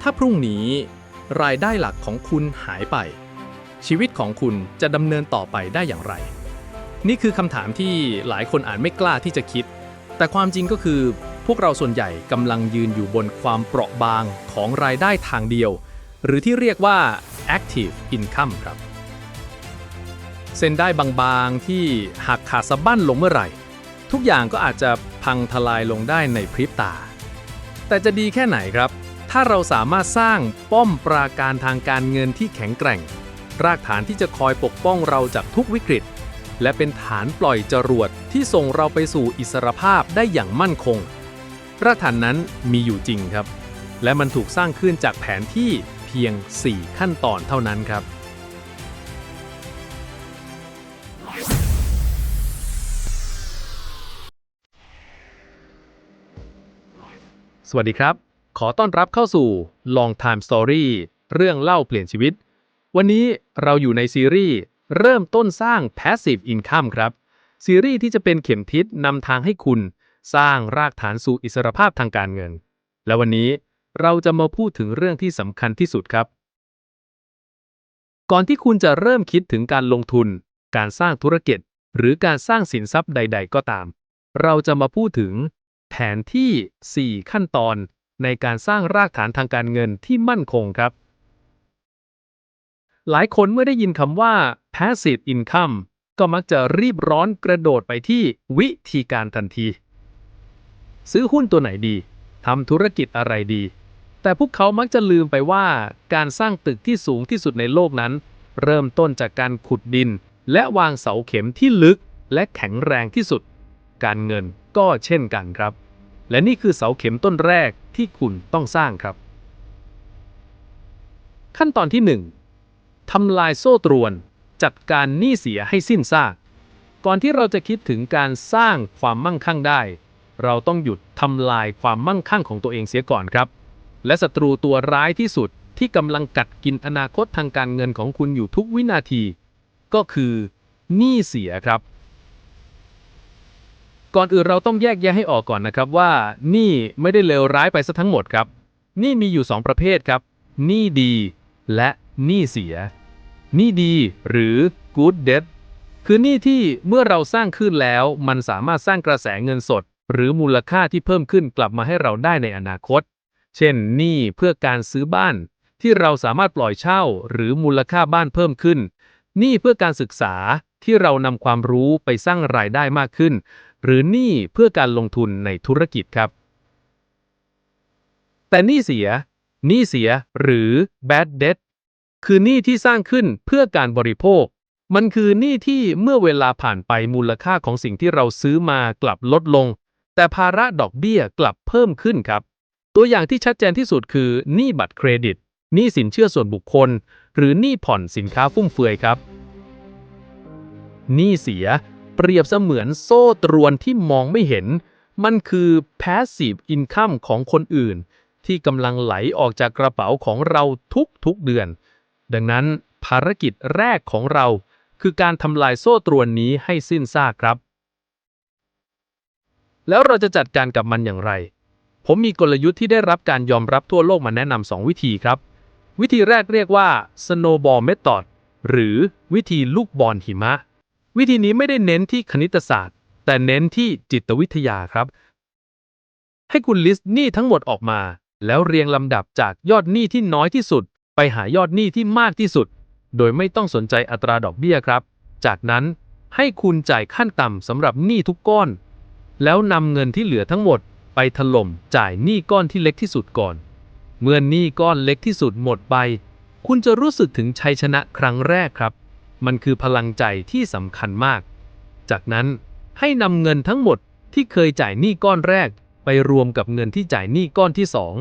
ถ้าพรุ่งนี้รายได้หลักของคุณหายไป ชีวิตของคุณจะดำเนินต่อไปได้อย่างไร นี่คือคำถามที่หลายคนอ่าจไม่กล้าที่จะคิด แต่ความจริงก็คือ พวกเราส่วนใหญ่กำลังยืนอยู่บนความเปราะบางของรายได้ทางเดียว หรือที่เรียกว่า active income ครับ เส้นได้บางๆที่หักขาดสะบั้นลงเมื่อไหร่ ทุกอย่างก็อาจจะพังทลายลงได้ในพริบตา แต่จะดีแค่ไหนครับ ถ้าเราสามารถสร้างป้อมปราการทางการเงินที่แข็งแกร่ง รากฐานที่จะคอยปกป้องเราจากทุกวิกฤต และเป็นฐานปล่อยจรวดที่ส่งเราไปสู่อิสรภาพได้อย่างมั่นคง รากฐานนั้นมีอยู่จริงครับ และมันถูกสร้างขึ้นจากแผนที่เพียง 4 ขั้นตอนเท่านั้นครับ สวัสดีครับ ขอต้อนรับเข้าสู่ Long Time Story เรื่องเล่าเปลี่ยนชีวิต วันนี้เราอยู่ในซีรีส์เริ่มต้นสร้าง Passive Income ครับ ซีรีส์ที่จะเป็นเข็มทิศนำทางให้คุณสร้างรากฐานสู่อิสรภาพทางการเงิน และวันนี้เราจะมาพูดถึงเรื่องที่สำคัญที่สุดครับ ก่อนที่คุณจะเริ่มคิดถึงการลงทุน การสร้างธุรกิจ หรือการสร้างสินทรัพย์ใด ๆ ก็ตาม เราจะมาพูดถึงแผนที่ 4 ขั้นตอน ในการสร้างรากฐานทางการเงินที่มั่นคงครับ หลายคนเมื่อได้ยินคำว่า passive income ก็มักจะรีบร้อนกระโดดไปที่วิธีการทันที ซื้อหุ้นตัวไหนดีทำธุรกิจอะไรดี แต่พวกเขามักจะลืมไปว่าการสร้างตึกที่สูงที่สุดในโลกนั้น เริ่มต้นจากการขุดดิน และวางเสาเข็มที่ลึกและแข็งแรงที่สุด การเงินก็เช่นกันครับ และนี่คือเสาเข็มต้นแรกที่คุณต้องสร้างครับ ขั้นตอนที่ 1. ทำลายโซ่ตรวน จัดการหนี้เสียให้สิ้นซาก ก่อนที่เราจะคิดถึงการสร้างความมั่งคั่งได้ เราต้องหยุดทำลายความมั่งคั่งของตัวเองเสียก่อนครับ และศัตรูตัวร้ายที่สุดที่กำลังกัดกินอนาคตทางการเงินของคุณอยู่ทุกวินาที ก็คือหนี้เสียครับ ก่อนอื่นเราต้องแยกแยะให้ออกก่อนนะครับว่าหนี้ไม่ได้เลวร้ายไปซะทั้งหมดครับหนี้มีอยู่ 2 ประเภทครับหนี้ดี และหนี้เสียหนี้ดี หรือ good debt คือหนี้ที่เมื่อเราสร้างขึ้นแล้ว มันสามารถสร้างกระแสเงินสด หรือมูลค่าที่เพิ่มขึ้นกลับมาให้เราได้ในอนาคต เช่นหนี้เพื่อการซื้อบ้าน ที่เราสามารถปล่อยเช่า หรือมูลค่าบ้านเพิ่มขึ้นหนี้เพื่อการศึกษาที่เรานำความรู้ไปสร้างรายได้มากขึ้น หรือหนี้เพื่อการลงทุนในธุรกิจครับ แต่หนี้เสียหนี้เสียหรือ bad debt คือหนี้ที่สร้างขึ้นเพื่อการบริโภค มันคือหนี้ที่เมื่อเวลาผ่านไปมูลค่าของสิ่งที่เราซื้อมากลับลดลง แต่ภาระดอกเบี้ยกลับเพิ่มขึ้นครับ ตัวอย่างที่ชัดเจนที่สุดคือหนี้บัตรเครดิตหนี้สินเชื่อส่วนบุคคล หรือหนี้ผ่อนสินค้าฟุ่มเฟือยครับหนี้เสีย เปรียบเสมือนโซ่ตรวนที่มองไม่เห็น มันคือ passive income ของคนอื่น ที่กำลังไหลออกจากกระเป๋าของเราทุกๆเดือน ดังนั้นภารกิจแรกของเรา คือการทำลายโซ่ตรวนนี้ให้สิ้นซากครับ แล้วเราจะจัดการกับมันอย่างไร ผมมีกลยุทธ์ที่ได้รับการยอมรับทั่วโลกมาแนะนำสองวิธีครับ วิธีแรกเรียกว่า snowball method หรือวิธีลูกบอลหิมะ วิธีนี้ไม่ได้เน้นที่คณิตศาสตร์ แต่เน้นที่จิตวิทยาครับ ให้คุณลิสต์หนี้ทั้งหมดออกมา แล้วเรียงลำดับจากยอดหนี้ที่น้อยที่สุด ไปหายอดหนี้ที่มากที่สุด โดยไม่ต้องสนใจอัตราดอกเบี้ยครับ จากนั้นให้คุณจ่ายขั้นต่ำสำหรับหนี้ทุกก้อน แล้วนำเงินที่เหลือทั้งหมด ไปถล่มจ่ายหนี้ก้อนที่เล็กที่สุดก่อน เมื่อหนี้ก้อนเล็กที่สุดหมดไป คุณจะรู้สึกถึงชัยชนะครั้งแรกครับ มันคือพลังใจที่สำคัญมาก จากนั้นให้นำเงินทั้งหมดที่เคยจ่ายหนี้ก้อนแรก ไปรวมกับเงินที่จ่ายหนี้ก้อนที่สอง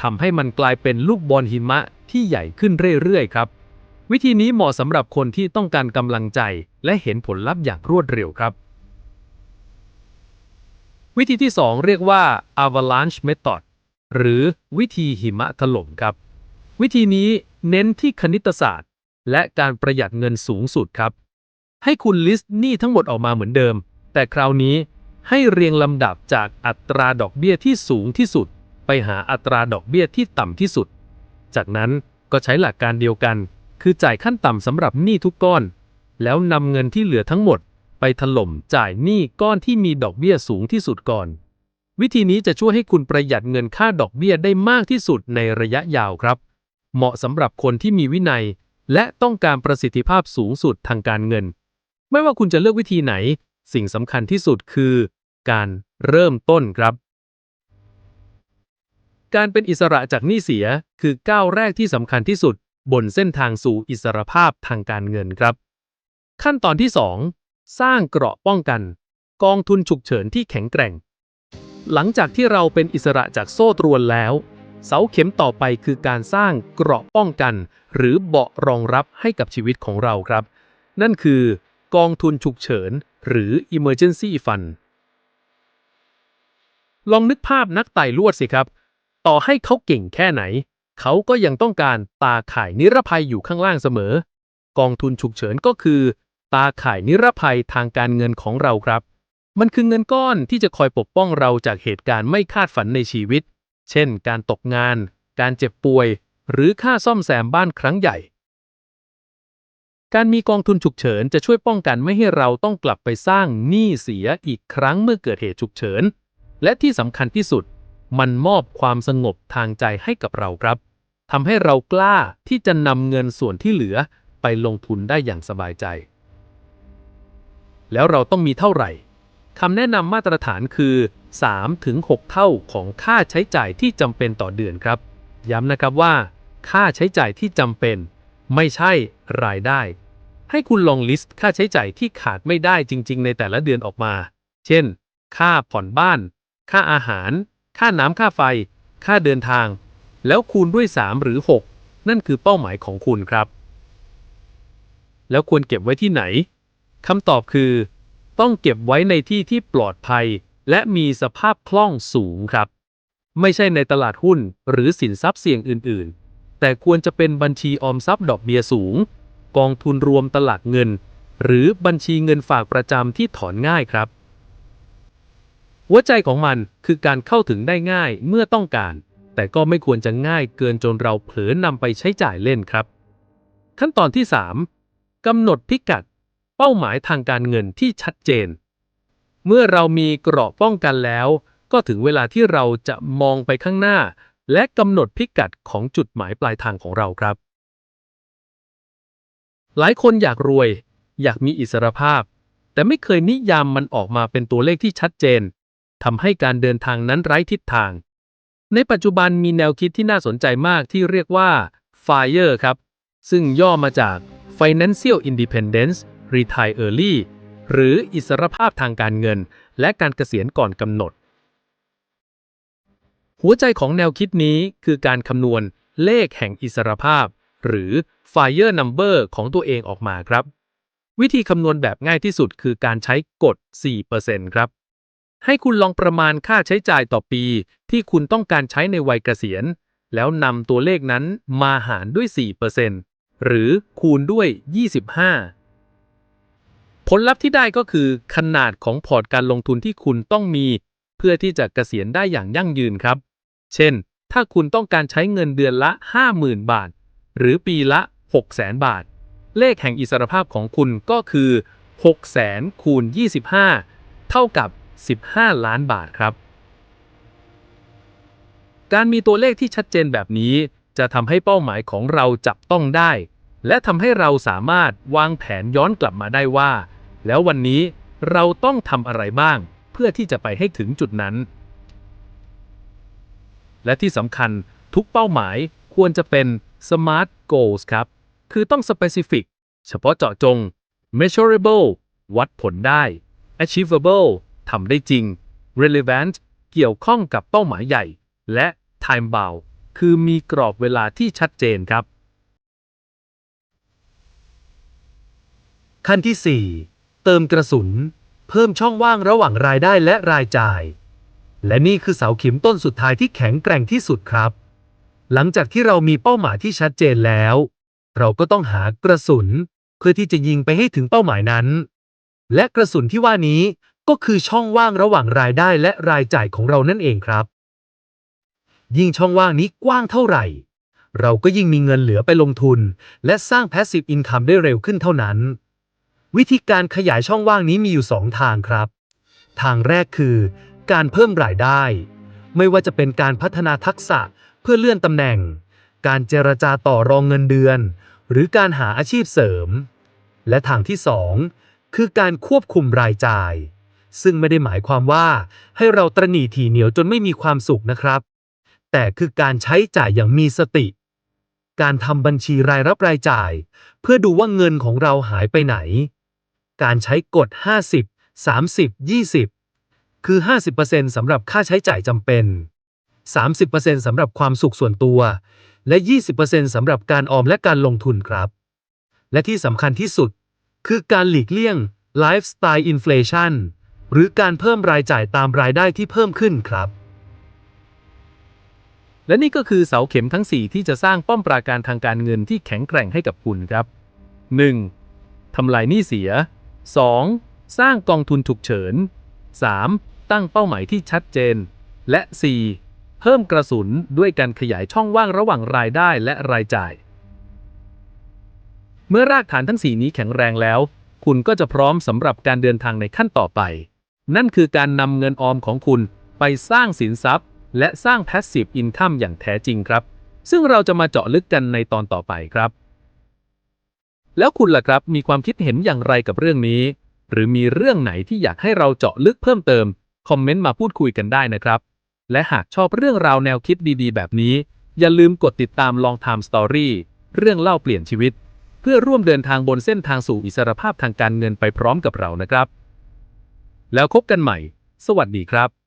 ทำให้มันกลายเป็นลูกบอลหิมะที่ใหญ่ขึ้นเรื่อยๆครับ วิธีนี้เหมาะสำหรับคนที่ต้องการกำลังใจและเห็นผลลัพธ์อย่างรวดเร็วครับ วิธีที่ 2 เรียกว่า avalanche method หรือวิธีหิมะถล่มครับ วิธีนี้เน้นที่คณิตศาสตร์ และการประหยัดเงินสูงสุดครับ ให้คุณลิสต์หนี้ทั้งหมดออกมาเหมือนเดิม แต่คราวนี้ให้เรียงลำดับจากอัตราดอกเบี้ยที่สูงที่สุด ไปหาอัตราดอกเบี้ยที่ต่ำที่สุด จากนั้นก็ใช้หลักการเดียวกัน คือจ่ายขั้นต่ำสำหรับหนี้ทุกก้อน แล้วนำเงินที่เหลือทั้งหมด ไปถล่มจ่ายหนี้ก้อนที่มีดอกเบี้ยสูงที่สุดก่อน วิธีนี้จะช่วยให้คุณประหยัดเงินค่าดอกเบี้ยได้มากที่สุดในระยะยาวครับ เหมาะสำหรับคนที่มีวินัย และต้องการประสิทธิภาพสูงสุดทางการเงิน ไม่ว่าคุณจะเลือกวิธีไหน สิ่งสำคัญที่สุดคือ การเริ่มต้นครับ การเป็นอิสระจากหนี้เสียคือก้าวแรกที่สำคัญที่สุด บนเส้นทางสู่อิสรภาพทางการเงินครับ ขั้นตอนที่ 2 สร้างเกราะป้องกัน กองทุนฉุกเฉินที่แข็งแกร่ง หลังจากที่เราเป็นอิสระจากโซ่ตรวนแล้ว เสาเข็มต่อไปคือการสร้างเกราะป้องกัน หรือเบาะรองรับให้กับชีวิตของเราครับ นั่นคือกองทุนฉุกเฉิน หรือ emergency fund ลองนึกภาพนักไต่ลวดสิครับ ต่อให้เขาเก่งแค่ไหน เขาก็ยังต้องการตาข่ายนิรภัยอยู่ข้างล่างเสมอ กองทุนฉุกเฉินก็คือ ตาข่ายนิรภัยทางการเงินของเราครับ มันคือเงินก้อนที่จะคอยปกป้องเราจากเหตุการณ์ไม่คาดฝันในชีวิต เช่น การตกงาน การเจ็บป่วย หรือค่าซ่อมแซมบ้านครั้งใหญ่ การมีกองทุนฉุกเฉินจะช่วยป้องกันไม่ให้เราต้องกลับไปสร้างหนี้เสียอีกครั้งเมื่อเกิดเหตุฉุกเฉิน และที่สำคัญที่สุด มันมอบความสงบทางใจให้กับเราครับทำให้เรากล้าที่จะนำเงินส่วนที่เหลือไปลงทุนได้อย่างสบายใจ แล้วเราต้องมีเท่าไหร่คำแนะนำมาตรฐานคือ 3-6 เท่าของค่าใช้จ่ายที่จำเป็นต่อเดือนครับ ย้ำนะครับว่า ค่าใช้จ่ายที่จำเป็น ไม่ใช่รายได้ ให้คุณลองลิสต์ค่าใช้จ่ายที่ขาดไม่ได้จริง ๆ ในแต่ละเดือนออกมา เช่น ค่าผ่อนบ้าน ค่าอาหาร ค่าน้ำค่าไฟ ค่าเดินทาง แล้วคูณด้วย 3 หรือ 6 นั่นคือเป้าหมายของคุณครับ แล้วควรเก็บไว้ที่ไหนคำตอบคือ ต้องเก็บไว้ในที่ที่ปลอดภัย และมีสภาพคล่องสูงครับ ไม่ใช่ในตลาดหุ้นหรือสินทรัพย์เสี่ยงอื่น ๆ แต่ควรจะเป็นบัญชีออมทรัพย์ดอกเบี้ยสูง กองทุนรวมตลาดเงิน หรือบัญชีเงินฝากประจำที่ถอนง่ายครับ หัวใจของมันคือการเข้าถึงได้ง่ายเมื่อต้องการ แต่ก็ไม่ควรจะง่ายเกินจนเราเผลอนำไปใช้จ่ายเล่นครับ ขั้นตอนที่ 3กำหนดพิกัด เป้าหมายทางการเงินที่ชัดเจน เมื่อเรามีเกราะป้องกันแล้ว ก็ถึงเวลาที่เราจะมองไปข้างหน้า และกำหนดพิกัดของจุดหมายปลายทางของเราครับ หลายคนอยากรวย อยากมีอิสรภาพ แต่ไม่เคยนิยามมันออกมาเป็นตัวเลขที่ชัดเจนทำให้การเดินทางนั้นไร้ทิศทาง ในปัจจุบันมีแนวคิดที่น่าสนใจมากที่เรียกว่า FIRE ครับ ซึ่งย่อมาจาก Financial Independence Retire Early หรืออิสรภาพทางการเงิน และการเกษียณก่อนกำหนด หัวใจของแนวคิดนี้คือการคำนวณเลขแห่งอิสรภาพ หรือ FIRE Number ของตัวเองออกมาครับ วิธีคำนวณแบบง่ายที่สุดคือการใช้กฎ 4%ครับ ให้คุณลองประมาณค่าใช้จ่ายต่อปี ที่คุณต้องการใช้ในวัยเกษียณ แล้วนำตัวเลขนั้นมาหารด้วย 4%หรือคูณด้วย 25 ผลลัพธ์ที่ได้ก็คือ ขนาดของพอร์ตการลงทุนที่คุณต้องมี เพื่อที่จะเกษียณได้อย่างยั่งยืนครับ เช่น ถ้าคุณต้องการใช้เงินเดือนละ 50,000 บาท หรือปีละ 600,000 บาท เลขแห่งอิสรภาพของคุณก็คือ 600,000คูณ25 เท่ากับ 15 ล้านบาทครับ การมีตัวเลขที่ชัดเจนแบบนี้ จะทำให้เป้าหมายของเราจับต้องได้ และทำให้เราสามารถวางแผนย้อนกลับมาได้ว่า แล้ววันนี้เราต้องทำอะไรบ้าง เพื่อที่จะไปให้ถึงจุดนั้น และที่สำคัญทุกเป้าหมายควรจะเป็น smart goals ครับ คือต้อง specific เฉพาะเจาะจง measurable วัดผลได้ achievable ทำได้จริง relevant เกี่ยวข้องกับเป้าหมายใหญ่ และ time bound คือมีกรอบเวลาที่ชัดเจนครับ ขั้นที่ 4 เติมกระสุน เพิ่มช่องว่างระหว่างรายได้และรายจ่าย และนี่คือเสาเข็มต้นสุดท้ายที่แข็งแกร่งที่สุดครับ หลังจากที่เรามีเป้าหมายที่ชัดเจนแล้ว เราก็ต้องหากระสุน เพื่อที่จะยิงไปให้ถึงเป้าหมายนั้น และกระสุนที่ว่านี้ก็คือช่องว่างระหว่างรายได้และรายจ่ายของเรานั่นเองครับ ยิ่งช่องว่างนี้กว้างเท่าไหร่ เราก็ยิ่งมีเงินเหลือไปลงทุน และสร้าง Passive Income ได้เร็วขึ้นเท่านั้น วิธีการขยายช่องว่างนี้มีอยู่ 2 ทางครับ ทางแรกคือ การเพิ่มรายได้ ไม่ว่าจะเป็นการพัฒนาทักษะเพื่อเลื่อนตำแหน่ง การเจรจาต่อรองเงินเดือน หรือการหาอาชีพเสริม และทางที่ 2 คือการควบคุมรายจ่าย ซึ่งไม่ได้หมายความว่าให้เราตระหนี่ถี่เหนียวจนไม่มีความสุขนะครับ แต่คือการใช้จ่ายอย่างมีสติ การทำบัญชีรายรับรายจ่าย เพื่อดูว่าเงินของเราหายไปไหน การใช้กฎ 50 30 20 คือ 50%สำหรับค่าใช้จ่ายจำเป็น 30%สำหรับความสุขส่วนตัว และ 20%สำหรับการออมและการลงทุนครับ และที่สำคัญที่สุด คือการหลีกเลี่ยง Lifestyle Inflation หรือการเพิ่มรายจ่ายตามรายได้ที่เพิ่มขึ้นครับ และนี่ก็คือเสาเข็มทั้ง 4 ที่จะสร้างป้อมปราการทางการเงินที่แข็งแกร่งให้กับคุณครับ 1. ทำลายหนี้เสีย 2. สร้างกองทุนฉุกเฉิน 3. ตั้งเป้าหมายที่ชัดเจน และ 4. เพิ่มกระสุนด้วยการขยายช่องว่างระหว่างรายได้และรายจ่าย เมื่อรากฐานทั้ง 4 นี้แข็งแรงแล้ว คุณก็จะพร้อมสำหรับการเดินทางในขั้นต่อไป นั่นคือการนำเงินออมของคุณไปสร้างสินทรัพย์ และสร้าง Passive Income อย่างแท้จริงครับ ซึ่งเราจะมาเจาะลึกกันในตอนต่อไปครับแล้วคุณล่ะครับมีความคิดเห็นอย่างไรกับเรื่องนี้ หรือมีเรื่องไหนที่อยากให้เราเจาะลึกเพิ่มเติม คอมเมนต์มาพูดคุยกันได้นะครับ และหากชอบเรื่องราวแนวคิดดีๆ แบบนี้ อย่าลืมกดติดตาม Long Time Story เรื่องเล่าเปลี่ยนชีวิต เพื่อร่วมเดินทางบนเส้นทางสู่อิสรภาพทางการเงินไปพร้อมกับเรานะครับ แล้วพบกันใหม่ สวัสดีครับ